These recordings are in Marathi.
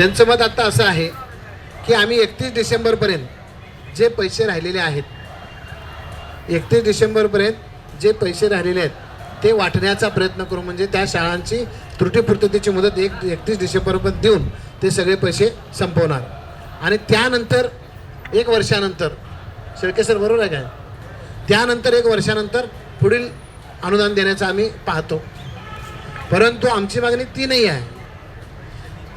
त्यांचं मत आत्ता असं आहे की आम्ही एकतीस डिसेंबरपर्यंत जे पैसे राहिलेले आहेत एकतीस डिसेंबरपर्यंत जे पैसे राहिलेले आहेत ते वाटण्याचा प्रयत्न करू. म्हणजे त्या शाळांची त्रुटीपूर्ततेची मुदत एक एकतीस डिसेंबरपर्यंत देऊन ते सगळे पैसे संपवणार. आणि त्यानंतर एक वर्षानंतर शेळके सर बरोबर आहे काय? त्यानंतर एक वर्षानंतर पुढील अनुदान देण्याचं आम्ही पाहतो. परंतु आमची मागणी ती नाही आहे.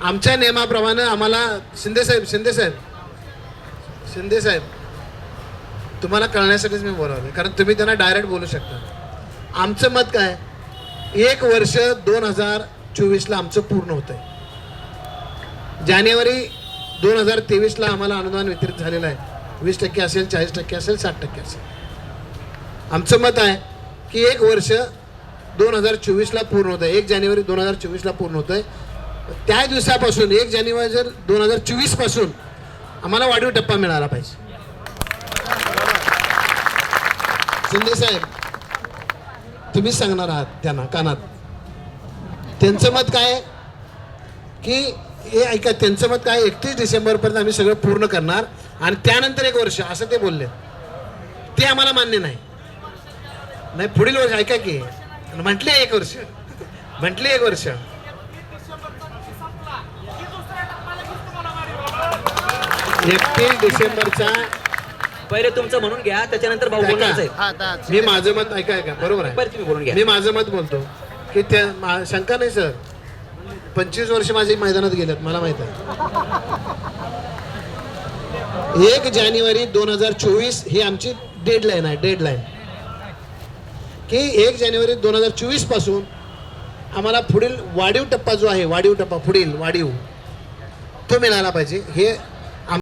आमच्या नियमाप्रमाणे आम्हाला शिंदेसाहेब शिंदेसाहेब शिंदे साहेब. शिंदे साहेब तुम्हाला कळण्यासाठीच मी बोलावलं कारण तुम्ही त्यांना डायरेक्ट बोलू शकता. आमचं मत काय? एक वर्ष दोन हजार चोवीसला आमचं पूर्ण होतं आहे जानेवारी दोन हजार तेवीसला आम्हाला अनुदान वितरित झालेलं आहे. वीस टक्के असेल चाळीस टक्के असेल साठ टक्के असेल. आमचं मत आहे की एक वर्ष दोन हजार चोवीसला पूर्ण होतं आहे एक जानेवारी दोन हजार चोवीसला पूर्ण होतं आहे त्या दिवसापासून एक जानेवारी जर दोन हजार चोवीसपासून आम्हाला वाढीव टप्पा मिळाला पाहिजे. शिंदे साहेब तुम्हीच सांगणार आहात त्यांना कानात. त्यांचं मत काय की हे ऐका त्यांचं मत काय एकतीस डिसेंबरपर्यंत आम्ही सगळं पूर्ण करणार आणि त्यानंतर एक वर्ष असं ते बोलले. ते आम्हाला मान्य नाही. नाही पुढील वर्ष ऐका की म्हटले एक वर्ष. म्हटले एक वर्ष. एकतीस डिसेंबरचा पहिले तुमचं म्हणून घ्या त्याच्यानंतर भाऊ. बोलणार आहे. मी माझं मत ऐका ऐका. बरोबर आहे. पहिले तुम्ही बोलून घ्या. मी माझं मत बोलतो की त्या मा- शंका नाही सर. पंचवीस वर्ष माझे मैदानात गेलेत मला माहीत आहे. एक जानेवारी दोन हजार चोवीस ही आमची डेडलाईन आहे डेडलाईन की एक जानेवारी दोन हजार चोवीसपासून आम्हाला पुढील वाढीव टप्पा जो आहे वाढीव टप्पा पुढील वाढीव तो मिळाला पाहिजे. हे